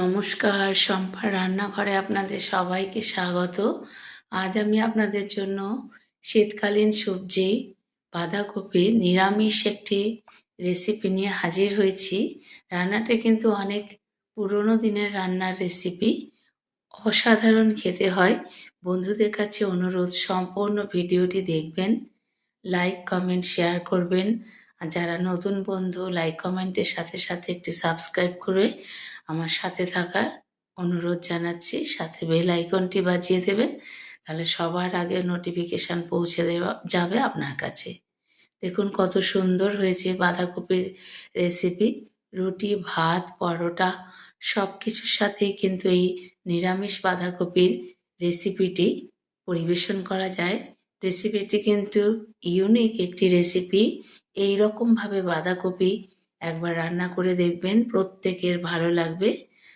নমস্কার সম্পার রান্নাঘরে আপনাদের সবাইকে স্বাগত। আজ আমি আপনাদের জন্য শীতকালীন সবজি বাঁধাকপির নিরামিষ একটি রেসিপি নিয়ে হাজির হয়েছি। রান্নাটা কিন্তু অনেক পুরনো দিনের রান্নার রেসিপি অসাধারণ খেতে হয়। বন্ধুদের কাছে অনুরোধ, সম্পূর্ণ ভিডিওটি দেখবেন লাইক কমেন্ট শেয়ার করবেন। আর যারা নতুন বন্ধু লাইক কমেন্টের সাথে সাথে একটি সাবস্ক্রাইব করে আমার সাথে থাকার অনুরোধ জানাচ্ছি। সাথে বেল আইকনটি বাজিয়ে দেবেন, তাহলে সবার আগে নোটিফিকেশান পৌঁছে দেওয়া যাবে আপনার কাছে। দেখুন কত সুন্দর হয়েছে বাঁধাকপির রেসিপি রুটি, ভাত, পরোটা সব কিছুর সাথেই কিন্তু এই নিরামিষ বাঁধাকপির রেসিপিটি পরিবেশন করা যায়। রেসিপিটি কিন্তু ইউনিক একটি রেসিপি এই রকমভাবে বাঁধাকপি একবার রান্না করে দেখবেন প্রত্যেকের ভালো লাগবে।